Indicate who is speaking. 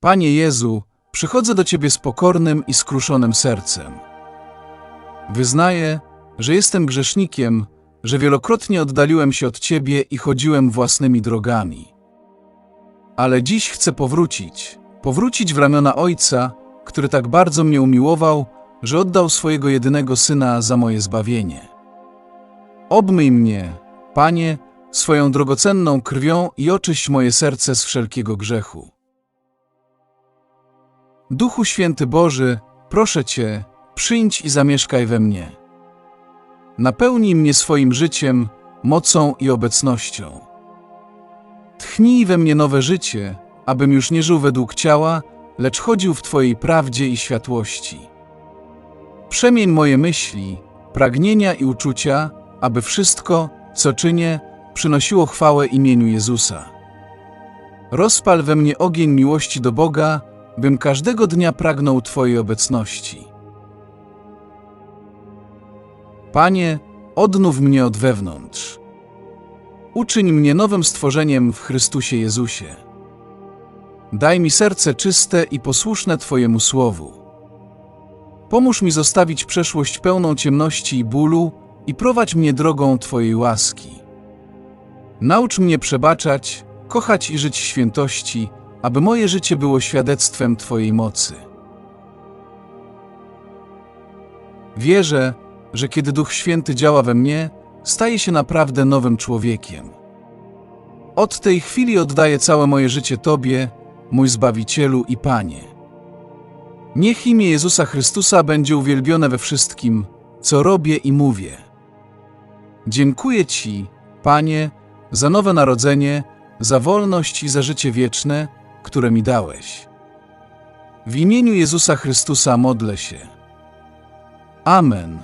Speaker 1: Panie Jezu, przychodzę do Ciebie z pokornym i skruszonym sercem. Wyznaję, że jestem grzesznikiem, że wielokrotnie oddaliłem się od Ciebie i chodziłem własnymi drogami. Ale dziś chcę powrócić, powrócić w ramiona Ojca, który tak bardzo mnie umiłował, że oddał swojego jedynego Syna za moje zbawienie. Obmyj mnie, Panie, swoją drogocenną krwią i oczyść moje serce z wszelkiego grzechu. Duchu Święty Boży, proszę Cię, przyjdź i zamieszkaj we mnie. Napełnij mnie swoim życiem, mocą i obecnością. Tchnij we mnie nowe życie, abym już nie żył według ciała, lecz chodził w Twojej prawdzie i światłości. Przemień moje myśli, pragnienia i uczucia, aby wszystko, co czynię, przynosiło chwałę imieniu Jezusa. Rozpal we mnie ogień miłości do Boga, bym każdego dnia pragnął Twojej obecności. Panie, odnów mnie od wewnątrz. Uczyń mnie nowym stworzeniem w Chrystusie Jezusie. Daj mi serce czyste i posłuszne Twojemu słowu. Pomóż mi zostawić przeszłość pełną ciemności i bólu i prowadź mnie drogą Twojej łaski. Naucz mnie przebaczać, kochać i żyć w świętości, aby moje życie było świadectwem Twojej mocy. Wierzę, że kiedy Duch Święty działa we mnie, staję się naprawdę nowym człowiekiem. Od tej chwili oddaję całe moje życie Tobie, mój Zbawicielu i Panie. Niech imię Jezusa Chrystusa będzie uwielbione we wszystkim, co robię i mówię. Dziękuję Ci, Panie, za nowe narodzenie, za wolność i za życie wieczne, które mi dałeś. W imieniu Jezusa Chrystusa modlę się. Amen.